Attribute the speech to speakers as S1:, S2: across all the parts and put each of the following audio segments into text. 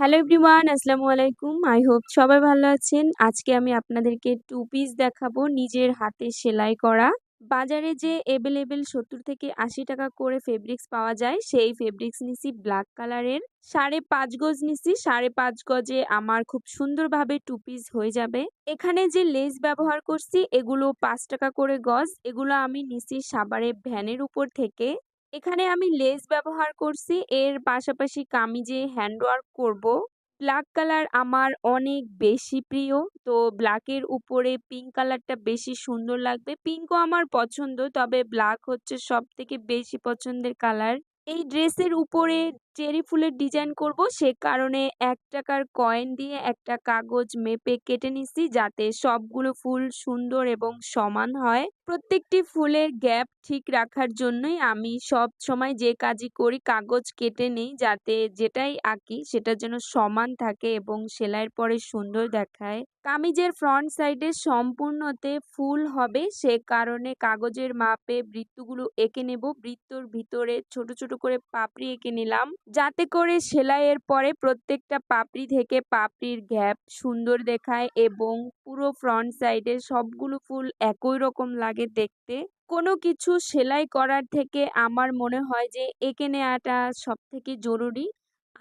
S1: Hello everyone আসসালামু আলাইকুম I hope সবাই ভালো আছেন। আজকে আমি আপনাদেরকে টু পিস দেখাবো নিজের হাতে সেলাই করা। বাজারে যে অ্যাভেলেবেল সত্তর থেকে আশি টাকা করে ফেব্রিক্স পাওয়া যায়, সেই ফেব্রিক্স নিছি ব্ল্যাক কালারের সাড়ে পাঁচ গজ নিছি। সাড়ে পাঁচ গজে আমার খুব সুন্দরভাবে টু পিস হয়ে যাবে। এখানে যে লেস ব্যবহার করছি, এগুলো পাঁচ টাকা করে গজ। এগুলো আমি নিছি সাবারে ভ্যানের উপর থেকে। এখানে আমি লেস ব্যবহার করছি। এর পাশাপাশি কামিজে হ্যান্ডওয়ার্ক করব। ব্ল্যাক কালার আমার অনেক বেশি প্রিয়। তো ব্ল্যাকের উপরে পিঙ্ক কালারটা বেশি সুন্দর লাগবে। পিঙ্কও আমার পছন্দ, তবে ব্ল্যাক হচ্ছে সব থেকে বেশি পছন্দের কালার এই ড্রেসের উপরে চেরি ফুলের ডিজাইন করব। সে কারণে এক টাকার কয়েন দিয়ে একটা কাগজ মেপে কেটে নিছি যাতে সবগুলো ফুল সুন্দর এবং সমান হয়। প্রত্যেকটি ফুলের গ্যাপ ঠিক রাখার জন্যই আমি সব সময় যে কাজই করি কাগজ কেটে নিই যাতে যেটাই আঁকি সেটা যেন সমান থাকে এবং সেলাইয়ের পরে সুন্দর দেখায়। কামিজের ফ্রন্ট সাইডে সম্পূর্ণতে ফুল হবে। সে কারণে কাগজের মাপে বৃত্তগুলো এঁকে নেব। বৃত্তর ভিতরে ছোট ছোট করে পাপড়ি এঁকে নিলাম। যাতে করে সেলাইয়ের পরে প্রত্যেকটা পাপড়ি থেকে পাপড়ির গ্যাপ সুন্দর দেখায় এবং পুরো ফ্রন্ট সাইডে সবগুলো ফুল একই রকম লাগে দেখতে। কোনো কিছু সেলাই করার থেকে আমার মনে হয় যে এঁকে নেওয়াটা সব থেকে জরুরি।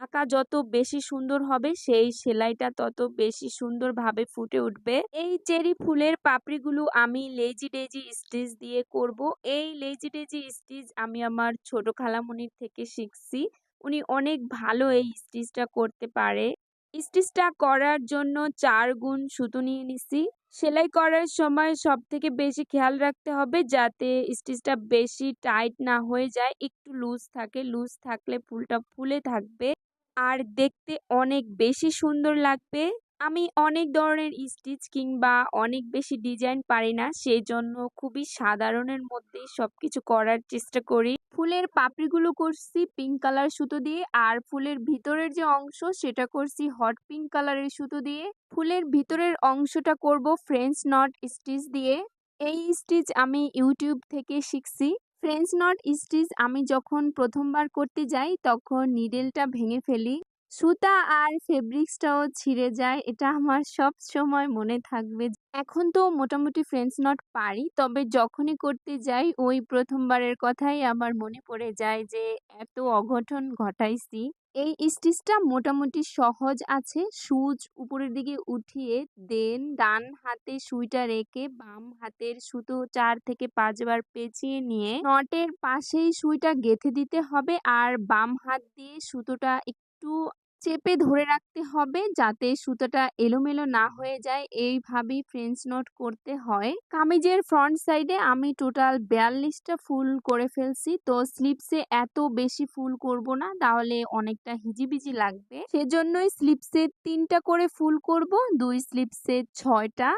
S1: আঁকা যত বেশি সুন্দর হবে সেই সেলাইটা তত বেশি সুন্দরভাবে ফুটে উঠবে। এই চেরি ফুলের পাপড়িগুলো আমি লেজি ডেজি স্টিচ দিয়ে করব। এই লেজি ডেজি স্টিচ আমি আমার ছোট খালামণির থেকে শিখছি। উনি অনেক ভালো এই স্টিচটা করতে পারে। স্টিচটা করার জন্য চার গুণ সুতো নিয়ে নিছি। সেলাই করার সময় সব থেকে বেশি খেয়াল রাখতে হবে যাতে স্টিচটা বেশি টাইট না হয়ে যায়, একটু লুজ থাকে। লুজ থাকলে ফুলটা ফুলে থাকবে। আর দেখতে অনেক বেশি সুন্দর লাগবে। আমি অনেক ধরনের স্টিচ কিংবা অনেক বেশি ডিজাইন পারি না। সেই জন্য খুবই সাধারণের মধ্যেই সব কিছু করার চেষ্টা করি। ফুলের পাপড়িগুলো করছি পিঙ্ক কালার সুতো দিয়ে আর ফুলের ভিতরের যে অংশ সেটা করছি হট পিঙ্ক কালারের সুতো দিয়ে। ফুলের ভিতরের অংশটা করব ফ্রেঞ্চ নট স্টিচ দিয়ে। এই স্টিচ আমি ইউটিউব থেকে শিখছি। ফ্রেঞ্চ নট স্টিচ আমি যখন প্রথমবার করতে যাই তখন নিডেলটা ভেঙে ফেলি। সুতা আর ফেব্রিক্সটাও ছিঁড়ে যায়। এটা আমার সব সময় মনে থাকবে এখন তো মোটামুটি ফ্রেঞ্চ নট পারি, তবে যখনই করতে যাই, ওই প্রথমবারের কথাই আমার মনে পড়ে যায় যে এত অঘটন ঘটাইছি। এই স্টিচটা মোটামুটি সহজ আছে, সুচ উপরের দিকে উঠিয়ে দেন, ডান হাতে সুইটা রেখে বাম হাতের সুতো চার থেকে পাঁচবার পেঁচিয়ে নিয়ে, নটের পাশেই সুইটা গেঁথে দিতে হবে আর বাম হাত দিয়ে সুতোটা একটু চেপে ধরে রাখতে হবে যাতে সুতোটা এলোমেলো না হয়ে যায়। এইভাবেই ফ্রেঞ্চ নট করতে হয়। কামিজের ফ্রন্ট সাইডে আমি টোটাল বিয়াল্লিশটা ফুল করে ফেলছি। তো স্লিপসে এত বেশি ফুল করব না, তাহলে অনেকটা হিজিবিজি লাগবে। সেজন্যই স্লিপসে তিনটা করে ফুল করব, দুই স্লিপসে ছয়টা।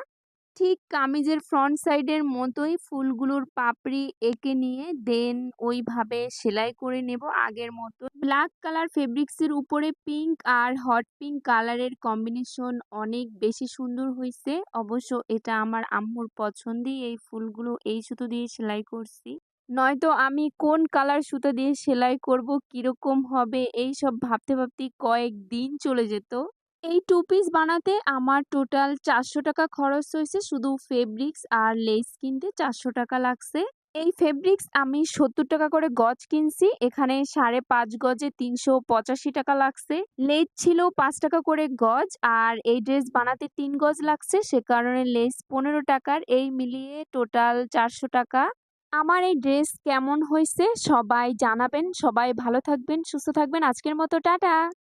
S1: ঠিক কামিজের ফ্রন্ট সাইডের মতোই ফুলগুলোর পাপড়ি এঁকে নিয়ে দেন ওইভাবে সেলাই করে নেব আগের মতো। ব্ল্যাক কালার ফেব্রিক্সের উপরে পিঙ্ক আর হট পিঙ্ক কালারের কম্বিনেশন অনেক বেশি সুন্দর হয়েছে অবশ্য এটা আমার আম্মুর পছন্দই এই ফুলগুলো, এই সুতো দিয়ে সেলাই করছি। নয়তো আমি কোন কালার সুতো দিয়ে সেলাই করব, কীরকম হবে এই সব ভাবতে ভাবতে কয়েক দিন চলে যেত। এই টু পিস বানাতে আমার টোটাল চারশো টাকা খরচ হয়েছে। শুধু ফেব্রিক্স আর লেস কিনতে চারশো টাকা লাগছে। এই ফেব্রিক্স আমি সত্তর টাকা করে গজ কিনছি। এখানে সাড়ে পাঁচ গজে তিনশো পঁচাশি টাকা লাগছে। লেস ছিল পাঁচ টাকা করে গজ আর এই ড্রেস বানাতে তিন গজ লাগছে। সে কারণে লেস পনেরো টাকার। এই মিলিয়ে টোটাল চারশো টাকা। আমার এই ড্রেস কেমন হয়েছে সবাই জানাবেন। সবাই ভালো থাকবেন, সুস্থ থাকবেন। আজকের মতো, টাটা!